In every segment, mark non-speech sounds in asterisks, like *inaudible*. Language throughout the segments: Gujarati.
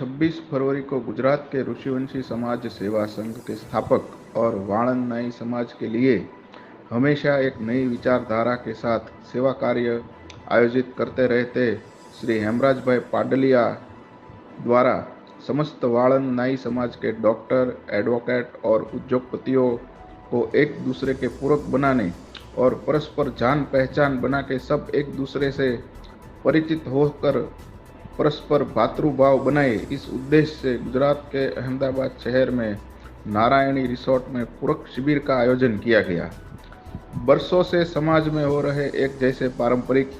तारीख 26 फरवरी को गुजरात के ऋषिवंशी समाज सेवा संघ के स्थापक और वाणन नाई समाज के लिए हमेशा एक नई विचारधारा के साथ सेवा कार्य आयोजित करते रहते श्री हेमराज भाई पाडलिया द्वारा समस्त वाणन नाई समाज के डॉक्टर, एडवोकेट और उद्योगपतियों को एक दूसरे के पूरक बनाने और परस्पर जान पहचान बना के सब एक दूसरे से परिचित होकर परस्पर भातृभाव बनाए। इस उद्देश्य से गुजरात के अहमदाबाद शहर में नारायणी रिसोर्ट में पूरक शिविर का आयोजन किया गया। बरसों से समाज में हो रहे एक जैसे पारंपरिक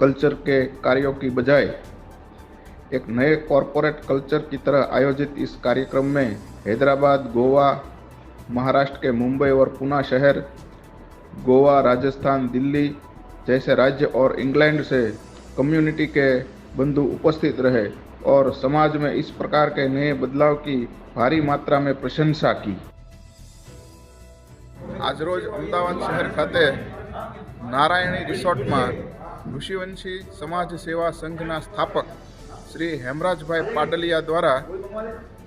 कल्चर के कार्यों की बजाय एक नए कॉरपोरेट कल्चर की तरह आयोजित इस कार्यक्रम में हैदराबाद, गोवा, महाराष्ट्र के मुंबई और पुणे शहर, गोवा, राजस्थान, दिल्ली जैसे राज्य और इंग्लैंड से कम्युनिटी के बंधु उपस्थित रहे और समाज में इस प्रकार के नए बदलाव की भारी मात्रा में प्रशंसा की આજરોજ અમદાવાદ શહેર ખાતે નારાયણી રિસોર્ટમાં ઋષિવંશી સમાજ સેવા સંઘના સ્થાપક શ્રી હેમરાજભાઈ પાડલિયા દ્વારા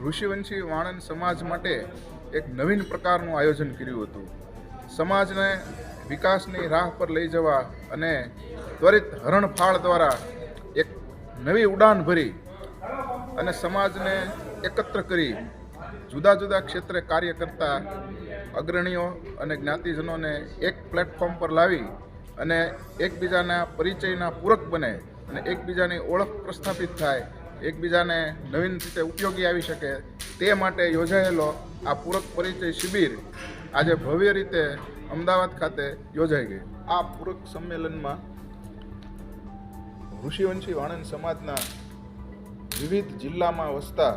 ઋષિવંશી વાણંદ સમાજ માટે એક નવીન પ્રકારનું આયોજન કર્યું હતું સમાજને વિકાસની રાહ પર લઈ જવા અને ત્વરિત હરણફાળ દ્વારા એક નવી ઉડાન ભરી અને સમાજને એકત્ર કરી જુદા જુદા ક્ષેત્રે કાર્ય કરતા અગ્રણીઓ અને જ્ઞાતિજનોને એક પ્લેટફોર્મ પર લાવી અને એકબીજાના પરિચયના પૂરક બને અને એકબીજાની ઓળખ પ્રસ્થાપિત થાય, એકબીજાને નવીન રીતે ઉપયોગી આવી શકે તે માટે યોજાયેલો આ પૂરક પરિચય શિબિર આજે ભવ્ય રીતે અમદાવાદ ખાતે યોજાઈ ગઈ આ પૂરક સંમેલનમાં ઋષિવંશી વાણંદ સમાજના વિવિધ જિલ્લામાં વસતા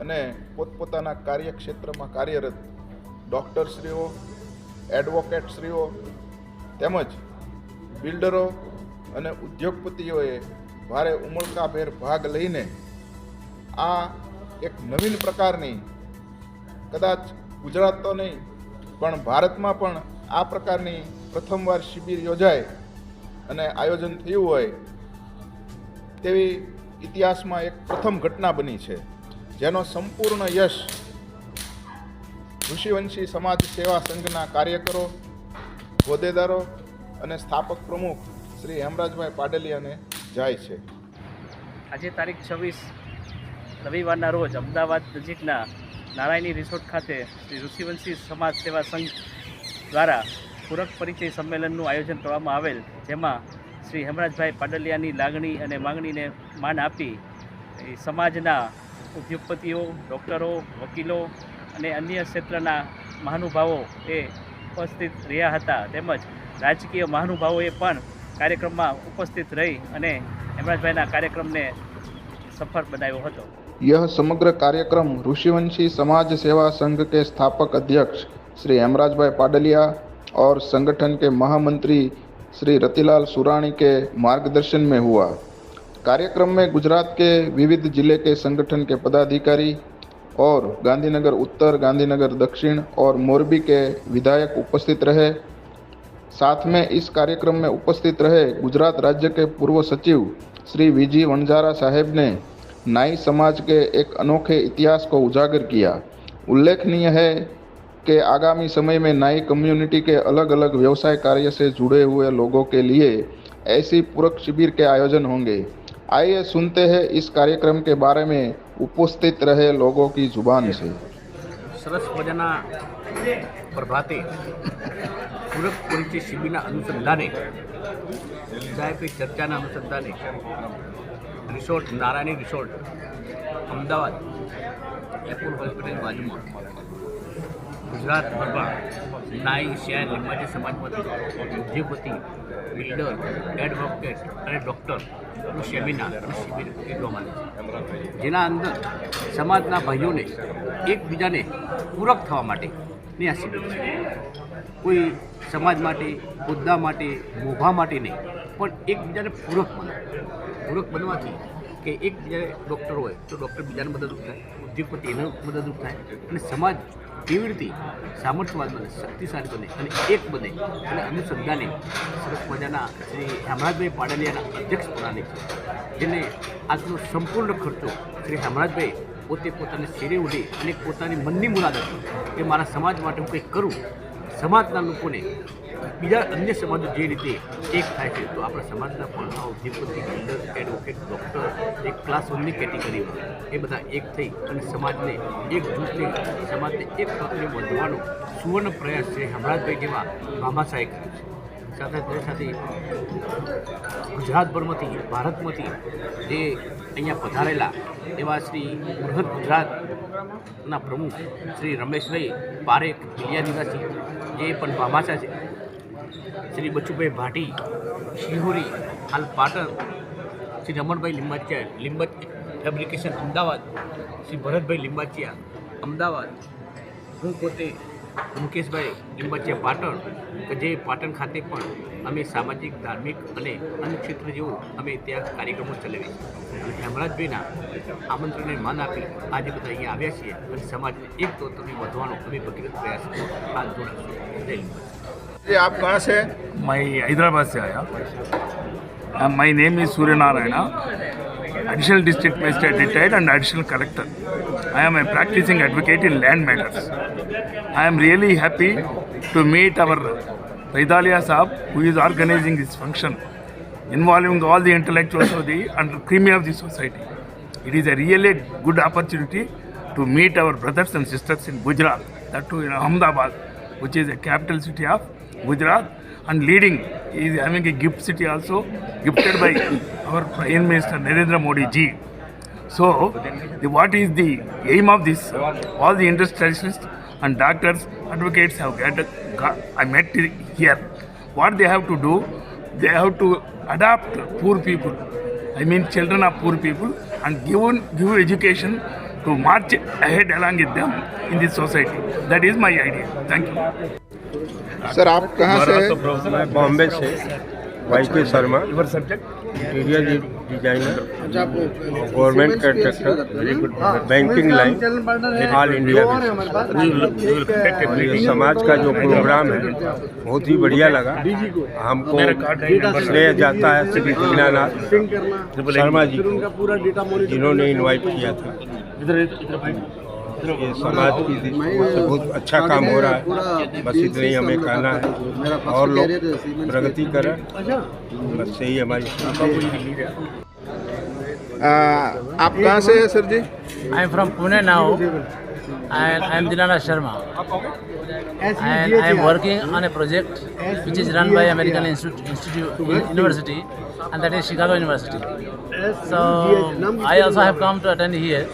અને પોતપોતાના કાર્યક્ષેત્રમાં કાર્યરત ડૉક્ટરશ્રીઓ, એડવોકેટશ્રીઓ તેમજ બિલ્ડરો અને ઉદ્યોગપતિઓએ ભારે ઉમળકાભેર ભાગ લઈને આ એક નવીન પ્રકારની કદાચ ગુજરાત તો નહીં, પણ ભારતમાં પણ આ પ્રકારની પ્રથમવાર શિબિર યોજાય અને આયોજન થયું હોય, તેવી ઇતિહાસમાં એક પ્રથમ ઘટના બની છે, જેનો સંપૂર્ણ યશ ઋષિવંશી સમાજ સેવા સંઘના કાર્યકરો, હોદ્દેદારો અને સ્થાપક પ્રમુખ શ્રી હેમરાજભાઈ પાડેલિયાને જાય છે. આજે તારીખ છવ્વીસ, રવિવારના રોજ અમદાવાદ નજીકના નારાયણી રિસોર્ટ ખાતે શ્રી ઋષિવંશી સમાજ સેવા સંઘ દ્વારા પૂરક પરિચય સંમેલનનું આયોજન કરવામાં આવેલ જેમાં શ્રી હેમરાજભાઈ પાડલિયાની લાગણી અને માંગણીને માન આપી એ સમાજના ઉદ્યોગપતિઓ ડૉક્ટરો વકીલો અને અન્ય ક્ષેત્રના મહાનુભાવો એ ઉપસ્થિત રહ્યા હતા તેમજ રાજકીય મહાનુભાવોએ પણ કાર્યક્રમમાં ઉપસ્થિત રહી અને હેમરાજભાઈના કાર્યક્રમને સફળ બનાવ્યો હતો यह समग्र कार्यक्रम ऋषिवंशी समाज सेवा संघ के स्थापक अध्यक्ष श्री हेमराज भाई पाडलिया और संगठन के महामंत्री श्री रतिलाल सुराणी के मार्गदर्शन में हुआ। कार्यक्रम में गुजरात के विविध ज़िले के संगठन के पदाधिकारी और गांधीनगर उत्तर, गांधीनगर दक्षिण और मोरबी के विधायक उपस्थित रहे। साथ में इस कार्यक्रम में उपस्थित रहे गुजरात राज्य के पूर्व सचिव श्री विजी वणजारा साहेब ने नाई समाज के एक अनोखे इतिहास को उजागर किया। उल्लेखनीय है कि आगामी समय में नाई कम्युनिटी के अलग अलग व्यवसाय कार्य से जुड़े हुए लोगों के लिए ऐसी पूरक शिविर के आयोजन होंगे आइए सुनते हैं इस कार्यक्रम के बारे में उपस्थित रहे लोगों की जुबान से સરસ મજાના પ્રભાતે પૂરક પરિચય શિબિરના અનુસંધાને સાહેબ ચર્ચાના અનુસંધાને resort Narayani resort Ahmedabad airport હોસ્પિટલની બાજુમાં ગુજરાતભરમાં નાઈ શહેર લિંબાજી સમાજમાંથી ઉદ્યોગપતિ, બિલ્ડર એડવોકેટ અને ડૉક્ટરનું સેમિનાર અને શિબિર યોજવામાં આવે છે. જેના અંદર સમાજના ભાઈઓને એકબીજાને પૂરક થવા માટેની આ શિબિર છે. કોઈ સમાજ માટે હોદ્દા માટે, મોભા માટે નહીં, પણ એકબીજાને પૂરક બને પૂરક બનવાથી કે એક ડૉક્ટર હોય તો ડૉક્ટર બીજાને મદદરૂપ થાય ઉદ્યોગપતિ એને મદદરૂપ થાય અને સમાજ કેવી રીતે સામર્થ્યવાદ બને, શક્તિશાળી બને અને એક બને અને અનુસંધાને સરસ મજાના શ્રી હેમરાજભાઈ પાડલિયાના અધ્યક્ષ છે જેને આજનો સંપૂર્ણ ખર્ચો શ્રી હેમરાજભાઈ પોતે પોતાને શેરે ઉડી અને પોતાની મનની મુરાદ હતી કે મારા સમાજ માટે હું કંઈક કરું, સમાજના લોકોને બીજા અન્ય સમાજો જે રીતે એક થાય છે, તો આપણા સમાજના પણ આ ઉદ્યોગપતિ બિલ્ડર એડવોકેટ ડૉક્ટર એક ક્લાસ વનની કેટેગરીમાં એ બધા એક થઈ અને સમાજને એક જૂથ સમાજને એક તત્વે વધવાનો સુવર્ણ પ્રયાસ છે હમણાજભાઈ જેવા મામાસાએ કર્યો છે સાથે સાથે ગુજરાતભરમાંથી, ભારતમાંથી જે અહીંયા પધારેલા એવા શ્રી બૃહદ ગુજરાતના પ્રમુખ શ્રી રમેશભાઈ પારેખ બિલિયા નિવાસી જે પણ ભામાસા છે. શ્રી બચુભાઈ ભાટી, શિહોરી, હાલ પાટણ, શ્રી રમણભાઈ લીંબાચિયા લીંબચ ફેબ્રિકેશન અમદાવાદ, શ્રી ભરતભાઈ લીંબાચિયા, અમદાવાદ, હું પોતે મુકેશભાઈ લીંબાચિયા પાટણ કે જે પાટણ ખાતે પણ અમે સામાજિક, ધાર્મિક અને અન્ય ક્ષેત્ર જેવું અમે ત્યાં કાર્યક્રમો ચલાવીએ અને હેમરાજભાઈના આમંત્રણને માન આપી આજે બધા અહીંયા આવ્યા છીએ અને સમાજને એક તો તમે વધવાનો, અમે ભગીરથ પ્રયાસ હાથ જોડાશું જય जी आप कहाँ से मैं हैदराबाद से आया। My name is Surya Narayan additional district magistrate and additional collector I am a practising advocate in land matters I am really happy to meet our Vaidalia साहब who is organising this function involving all the intellectual of the and creamy of the society it is a really good opportunity to meet our brothers and sisters in Gujarat that too in Ahmedabad which is a capital city of Gujarat and leading is having a gift city also gifted by *coughs* our Prime Minister Narendra Modi ji. So, the, what is the aim of this? All the industrialists and doctors, advocates have got, I met here. What they have to do? They have to adapt poor people. I mean, children of poor people, and give give education to march ahead along with them in this society. That is my idea. Thank you. Sir आप कहाँ से मैं बॉम्बे से। Y K Sharma designer government contractor banking line all India. समाज का जो प्रोग्राम है बहुत ही बढ़िया लगा। हमको श्रेय जाता है श्री दीनानाथ शर्मा जी को जिन्होंने इन्वाइट किया था। ये समाज की बहुत अच्छा काम हो रहा है। बस इतना ही हमें कहना है। और लोग प्रगति करें। बस यही हमारी आप कहाँ से हैं sir ji? I am from Pune now I am Dinana Sharma Sharma. And I am working on a project which is run by American Institute, Institute University, and that is Chicago University. So I also have come to attend here,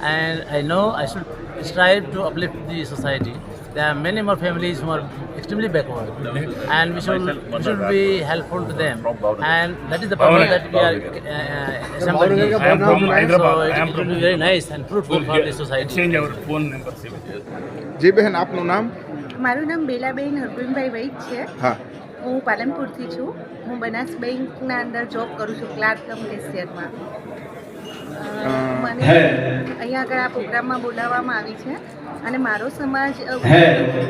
and I know I should strive to uplift the society. There are many more families who are extremely backward, and we should we should be helpful to them. And that is the purpose that we are uh, assembled here. I am from Hyderabad. So I am it, it from will be very nice and fruitful for the society. Exchange our phone numbers. જી બહેન આપનું નામ મારું નામ બેલાબેન હરગુનભાઈ વૈદ છે. હા. હું પાલનપુરથી છું. હું બનાસ બેંકના અંદર જોબ કરું છું ક્લાર્ક કમ કેશિયરમાં. મને અહીંયા આગળ આ પ્રોગ્રામમાં બોલાવવામાં આવી છે અને મારો સમાજ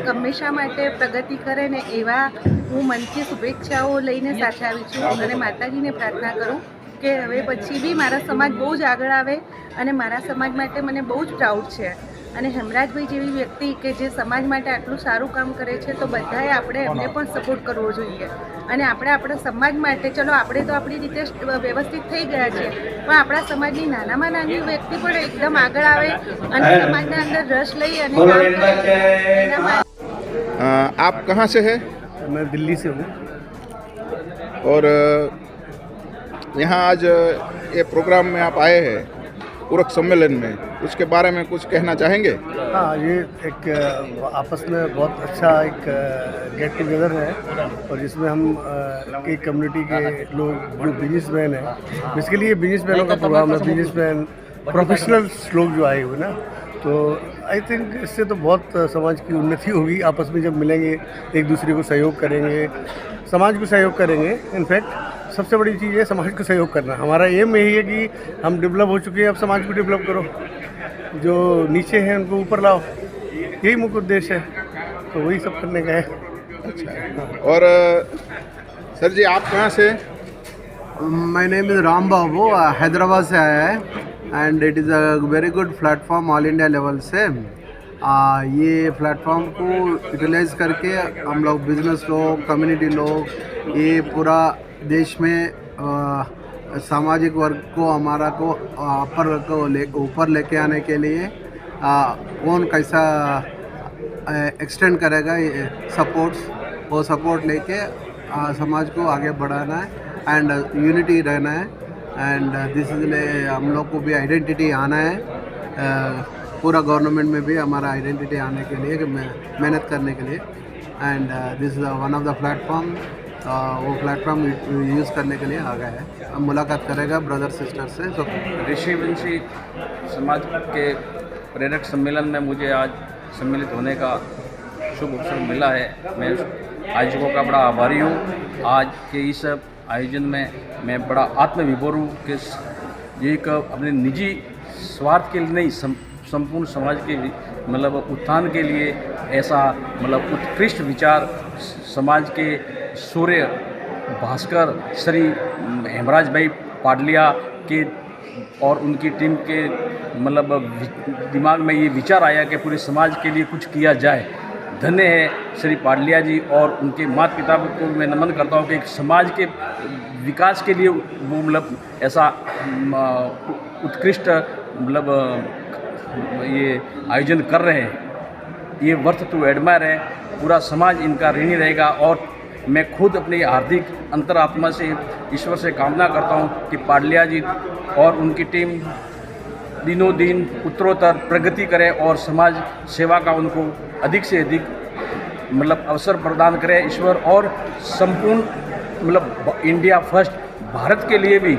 હંમેશા માટે પ્રગતિ કરે ને એવા હું મનથી શુભેચ્છાઓ લઈને સાથે આવી છું અને માતાજીને પ્રાર્થના કરું કે હવે પછી બી મારા સમાજ બહુ જ આગળ આવે અને મારા સમાજ માટે મને બહુ જ પ્રાઉડ છે. અને હેમરાજભાઈ જેવી વ્યક્તિ કે જે સમાજ માટે આટલું સારું કામ કરે છે તો બધાએ આપણે એમને પણ સપોર્ટ કરવો જોઈએ અને આપણે આપણા સમાજ માટે ચલો આપણે તો આપણી રીતે સ- વ્યવસ્થિત થઈ ગયા છે પણ આપણા સમાજની નાનામાં નાની વ્યક્તિ પણ એકદમ આગળ આવે અને સમાજના અંદર રસ લઈ અને કામ કરે એના માટે आ, आप कहाँ से है मैं दिल्ली से हूँ और अ, यहाँ आज अ, ये प्रोग्राम में आप आए हैं पूरक सम्मेलन में। उसके बारे में कुछ कहना चाहेंगे? हाँ ये एक आपस में बहुत अच्छा एक गेट टुगेदर है और जिसमें हम कई कम्युनिटी के लोग, जो बिजनेसमैन हैं बेसिकली ये बिजनेसमैनों का प्रोग्राम है बिजनेसमैन प्रोफेशनल्स लोग जो आए हुए ना तो आई थिंक इससे तो बहुत समाज की उन्नति होगी, आपस में जब मिलेंगे, एक दूसरे को सहयोग करेंगे, समाज को सहयोग करेंगे इनफैक्ट सबसे बड़ी चीज़ है समाज को सहयोग करना। हमारा एम यही है कि हम डेवलप हो चुके हैं अब समाज को डेवलप करो। जो नीचे हैं उनको ऊपर लाओ। यही मुख्य उद्देश्य है। तो वही सब करने का है। अच्छा। और सर जी आप कहाँ से? My name is Ram Babu Hyderabad से आया है। And it is a very good platform all India level से। आ, ये प्लेटफॉर्म को यूटिलाइज करके हम लोग बिज़नेस लोग कम्युनिटी लोग ये पूरा देश में आ, सामाजिक वर्ग को हमारा को अपर वर्ग को ले ऊपर लेके आने के लिए आ, कौन कैसा एक्सटेंड करेगा सपोर्ट्स वो सपोर्ट लेके आ, समाज को आगे बढ़ाना है एंड यूनिटी रहना है एंड दिस इज़ हम लोग को भी आइडेंटिटी आना है uh, पूरा गवर्नमेंट में भी हमारा आइडेंटिटी आने के लिए मेहनत करने के लिए and this is one of the platform वो प्लेटफॉर्म यूज़ करने के लिए आ गया है। अब मुलाकात करेगा ब्रदर सिस्टर से तो ऋषिवंशी समाज के प्रेरक सम्मेलन में मुझे आज सम्मिलित होने का शुभ अवसर मिला है। मैं आयोजकों का बड़ा आभारी हूँ। आज के इस आयोजन में मैं बड़ा आत्मविभोर हूँ कि एक अपने निजी स्वार्थ के लिए नहीं संपूर्ण समाज के मतलब उत्थान के लिए ऐसा मतलब उत्कृष्ट विचार समाज के सूर्य भास्कर, श्री हेमराज भाई पाडलिया के और उनकी टीम के मतलब दिमाग में ये विचार आया कि पूरे समाज के लिए कुछ किया जाए। धन्य है श्री पाडलिया जी और उनके माता पिता को मैं नमन करता हूँ कि एक समाज के विकास के लिए वो मतलब ऐसा उत्कृष्ट मतलब ये आयोजन कर रहे हैं। ये वर्थ टू एडमायर है। पूरा समाज इनका ऋणी रहेगा और मैं खुद अपनी हार्दिक अंतरात्मा से, ईश्वर से कामना करता हूँ कि पाडलिया जी और उनकी टीम दिनों दिन उत्तरोत्तर प्रगति करे और समाज सेवा का उनको अधिक से अधिक मतलब अवसर प्रदान करे। ईश्वर और संपूर्ण मतलब इंडिया फ़र्स्ट, भारत के लिए भी,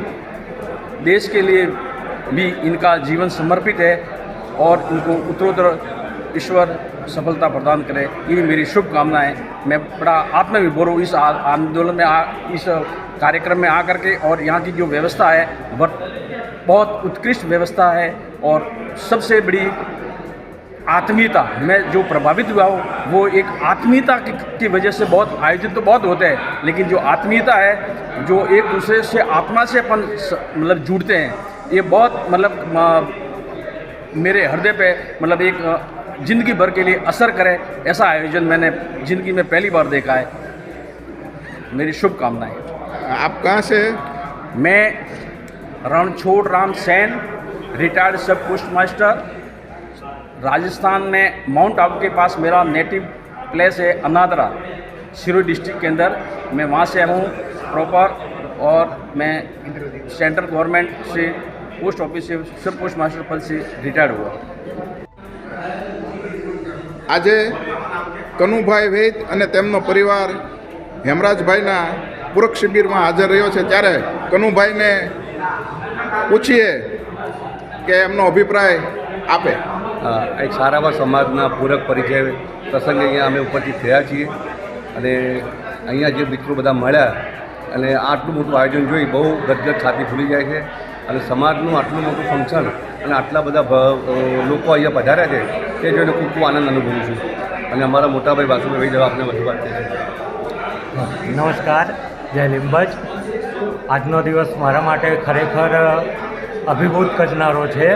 देश के लिए भी इनका जीवन समर्पित है और इनको उत्तरोत्तर ईश्वर सफलता प्रदान करे ये मेरी शुभकामनाएँ। मैं बड़ा आत्मविभोर हूँ इस आंदोलन में आ इस कार्यक्रम में आकर के और यहाँ की जो व्यवस्था है बहुत उत्कृष्ट व्यवस्था है और सबसे बड़ी आत्मीयता मैं जो प्रभावित हुआ हूँ वो एक आत्मीयता की, वजह से बहुत आयोजित तो बहुत होते हैं लेकिन जो आत्मीयता है जो एक दूसरे से आत्मा से अपन मतलब जुड़ते हैं ये बहुत मतलब मेरे हृदय पे मतलब एक ज़िंदगी भर के लिए असर करे ऐसा आयोजन मैंने ज़िंदगी में पहली बार देखा है। मेरी शुभकामनाएँ। आप कहाँ से मैं Ranchhod Ram Sen retired sub post master Rajasthan में माउंट आबू के पास मेरा नेटिव प्लेस है अनादरा सिरोही डिस्ट्रिक्ट के अंदर। मैं वहाँ से हूँ प्रॉपर और मैं सेंट्रल गवर्नमेंट से पोस्ट ऑफ़िस से सब पोस्ट मास्टर पद से रिटायर्ड हुआ। આજે કનુભાઈ વૈદ અને તેમનો પરિવાર હેમરાજભાઈના પૂરક શિબિરમાં હાજર રહ્યો છે. ત્યારે કનુભાઈને પૂછીએ કે એમનો અભિપ્રાય આપે. એક સારાવા સમાજના પૂરક પરિચય પ્રસંગે અહીંયા અમે ઉપસ્થિત થયા છીએ અને અહીંયા જે મિત્રો બધા મળ્યા અને આટલું મોટું આયોજન જોઈ બહુ ગદગદ છાતી ફૂલી જાય છે અને સમાજનું આટલું મોટું ફંક્શન અને આટલા બધા લોકો અહીંયા પધાર્યા છે તે જોઈને ખૂબ ખૂબ આનંદ અનુભવું છું. અને અમારા મોટાભાઈ વાસુભાઈ જવા આપને વધુ વાત છે નમસ્કાર, જય લીંબજ. આજનો દિવસ મારા માટે ખરેખર અભિભૂત કરનારો છે.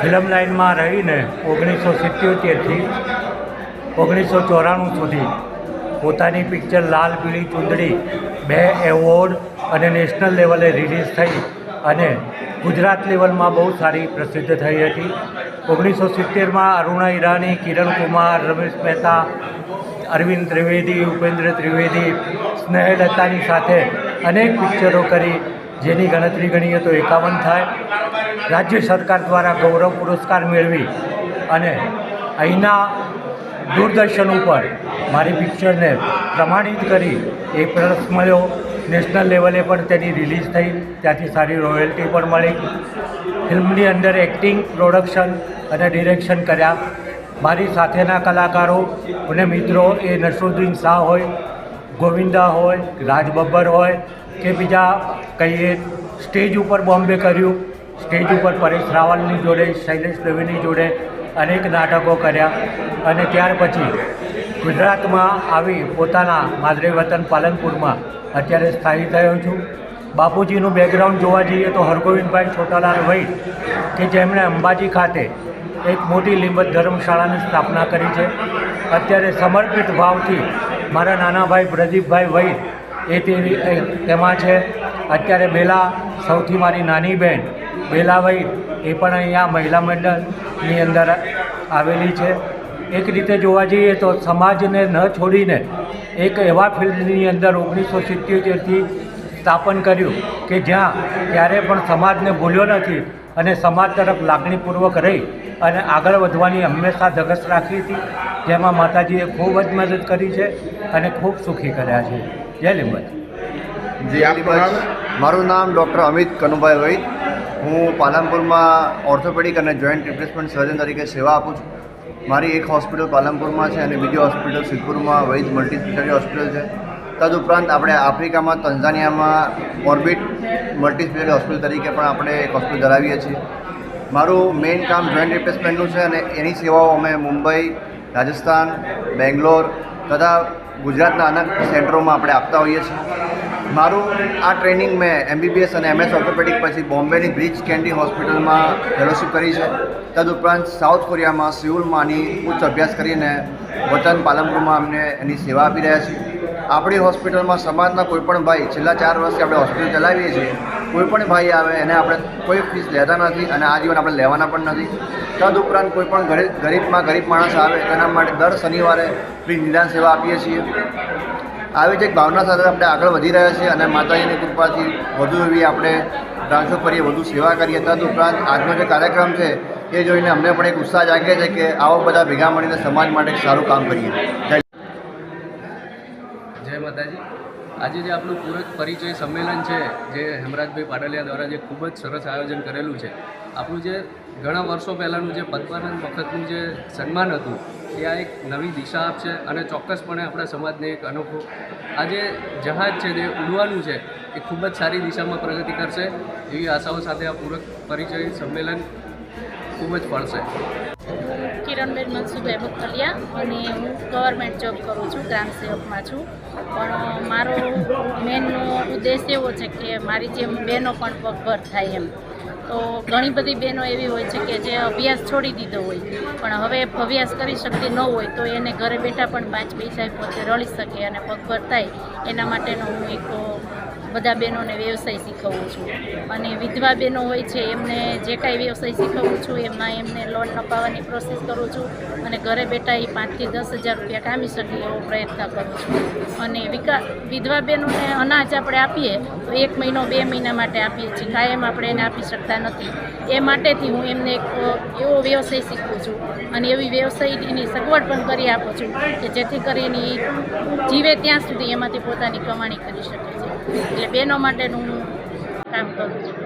ફિલ્મ લાઇનમાં રહીને ઓગણીસો સિત્યોતેરથી ઓગણીસો ચોરાણું સુધી પોતાની પિક્ચર લાલ, પીળી, ચૂંદડી બે એવોર્ડ અને નેશનલ લેવલે રિલીઝ થઈ અને ગુજરાત લેવલમાં બહુ સારી પ્રસિદ્ધ થઈ હતી. ઓગણીસો સિત્તેરમાં અરુણા ઈરાની, કિરણ કુમાર, રમેશ મહેતા, અરવિંદ ત્રિવેદી, ઉપેન્દ્ર ત્રિવેદી, સ્નેહલતાની સાથે અનેક પિક્ચરો કરી, જેની ગણતરી ગણીએ તો એકાવન થાય. રાજ્ય સરકાર દ્વારા ગૌરવ પુરસ્કાર મેળવી અને અહીંના દૂરદર્શન ઉપર મારી પિક્ચરને પ્રમાણિત કરી એ પ્રસ મળ્યો. નેશનલ લેવલે પણ તેની રિલીઝ થઈ. ત્યાંથી સારી રોયલ્ટી પણ મળી. ફિલ્મની અંદર એક્ટિંગ, પ્રોડક્શન અને ડિરેક્શન કર્યા. મારી સાથેના કલાકારો અને મિત્રો એ નસરુદ્દીન શાહ હોય, ગોવિંદા હોય, રાજ બબ્બર હોય કે બીજા કહીએ સ્ટેજ ઉપર બોમ્બે કર્યું. સ્ટેજ ઉપર પરેશ રાવલની જોડે, શૈલેષ દવેની જોડે અનેક નાટકો કર્યા. અને ત્યાર પછી ગુજરાતમાં આવી પોતાના માદરે વતન પાલનપુરમાં અત્યારે સ્થાયી થયો છું. બાપુજીનું બેકગ્રાઉન્ડ જોવા જઈએ તો હરગોવિંદભાઈ છોટાલાલ વૈદ કે જેમણે અંબાજી ખાતે એક મોટી લીંબત ધર્મશાળાની સ્થાપના કરી છે. અત્યારે સમર્પિત ભાવથી મારા નાના ભાઈ પ્રદીપભાઈ વૈદ એ તે તેમાં છે. અત્યારે બેલા સૌથી મારી નાની બહેન બેલા વૈદ એ પણ અહીંયા મહિલા મંડળની અંદર આવેલી છે. એક રીતે જોવા જઈએ તો સમાજને ન છોડીને એક એવા ફિલ્ડની અંદર ઓગણીસો સિત્યોતેરથી સ્થાપન કર્યું કે જ્યાં ક્યારે પણ સમાજને ભૂલ્યો નથી અને સમાજ તરફ લાગણીપૂર્વક રહી અને આગળ વધવાની હંમેશા ધગસ રાખી હતી. જેમાં માતાજીએ ખૂબ જ મદદ કરી છે અને ખૂબ સુખી કર્યા છે. જય લીંબત. જી આપનું નામ મારું નામ ડૉક્ટર અમિત કનુભાઈ વૈદ હું પાલનપુરમાં ઓર્થોપેડિક અને જોઈન્ટ રિપ્લેસમેન્ટ સર્જન તરીકે સેવા આપું છું. મારી એક હોસ્પિટલ પાલનપુરમાં છે અને બીજી હોસ્પિટલ સિદ્ધપુરમાં વૈદ મલ્ટી સ્પેશિયાલિટી હોસ્પિટલ છે. તદુપરાંત આપણે આફ્રિકામાં તંઝાનિયામાં ઓર્બિટ મલ્ટી હોસ્પિટલ તરીકે પણ આપણે એક હોસ્પિટલ ધરાવીએ છીએ. મારું મેઇન કામ જોઈન્ટ રિપ્લેસમેન્ટનું છે અને એની સેવાઓ અમે મુંબઈ, રાજસ્થાન, બેંગ્લોર તથા ગુજરાતના અનેક સેન્ટરોમાં આપણે આપતા હોઈએ છીએ. મારું આ ટ્રેનિંગ મેં એમબીબીએસ અને એમએસ ઓર્થોપેડિક પછી બોમ્બેની બ્રિજ કેન્ડી હોસ્પિટલમાં ફેલોશિપ કરી છે. તદુપરાંત સાઉથ કોરિયામાં સિઉલમાંની ઉચ્ચ અભ્યાસ કરીને વતન પાલનપુરમાં અમને એની સેવા આપી રહ્યા છીએ. આપણી હોસ્પિટલમાં સમાજના કોઈપણ ભાઈ છેલ્લા ચાર વર્ષથી આપણે હોસ્પિટલ ચલાવીએ છીએ કોઈપણ ભાઈ આવે એને આપણે કોઈ ફીસ લેતા નથી અને આજીવન આપણે લેવાના પણ નથી. તદ ઉપરાંત કોઈપણ ગરીબ ગરીબમાં ગરીબ માણસ આવે, તેના માટે દર શનિવારે ફ્રી નિદાન સેવા આપીએ છીએ. આવી જ એક ભાવના સાથે આપણે આગળ વધી રહ્યા છીએ અને માતાજીની કૃપાથી વધુ એવી આપણે ટ્રાન્સફર કરીએ, વધુ સેવા કરીએ. તદુપરાંત આજનો જે કાર્યક્રમ છે, એ જોઈને અમને પણ એક ઉત્સાહ જાગે છે કે આવો બધા ભેગા મળીને સમાજ માટે સારું કામ કરીએ. જય માતાજી. આજે જે આપણું પૂરક પરિચય સંમેલન છે, જે હેમરાજભાઈ પાડલિયા દ્વારા જે ખૂબ જ સરસ આયોજન કરેલું છે, આપણું જે ઘણા વર્ષો પહેલાંનું જે પદ્માનંદ વખતનું જે સન્માન હતું એ આ એક નવી દિશા આપશે અને ચોક્કસપણે આપણા સમાજને એક અનોખો આ જે જહાજ છે જે ઉડવાનું છે એ ખૂબ જ સારી દિશામાં પ્રગતિ કરશે એવી આશાઓ સાથે આ પૂરક પરિચય સંમેલન ખૂબ જ ફળશે. કિરણબેન મનસુભાઈ મુખલિયા અને હું ગવર્મેન્ટ જોબ કરું છું, ગ્રામ સેવકમાં છું. પણ મારો મેનનો ઉદ્દેશ એવો છે કે મારી જેમ બહેનો પણ પગભર થાય એમ. તો ઘણી બધી બહેનો એવી હોય છે કે જે અભ્યાસ છોડી દીધો હોય, પણ હવે અભ્યાસ કરી શકતી ન હોય તો એને ઘરે બેઠા પણ પાંચ પૈસા પોતે રળી શકે અને પગભર થાય, એના માટેનો હું એક બધા બહેનોને વ્યવસાય શીખવું છું. અને વિધવા બહેનો હોય છે, એમને જે કાંઈ વ્યવસાય શીખવું છું, એમાં એમને લોન અપાવવાની પ્રોસેસ કરું છું અને ઘરે બેઠા એ પાંચથી દસ હજાર રૂપિયા કામી શકે એવો પ્રયત્ન કરું છું. અને વિકા, વિધવા બહેનોને અનાજ આપણે આપીએ, તો એક મહિનો, બે મહિના માટે આપીએ છીએ. કાયમ આપણે એને આપી શકતા નથી. એ માટેથી હું એમને એક એવો વ્યવસાય શીખવું છું અને એવી વ્યવસાયની સગવડ પણ કરી આપું છું કે જેથી કરીને જીવે ત્યાં સુધી એમાંથી પોતાની કમાણી કરી શકે. એટલે બહેનો માટેનું કામ કરું છું.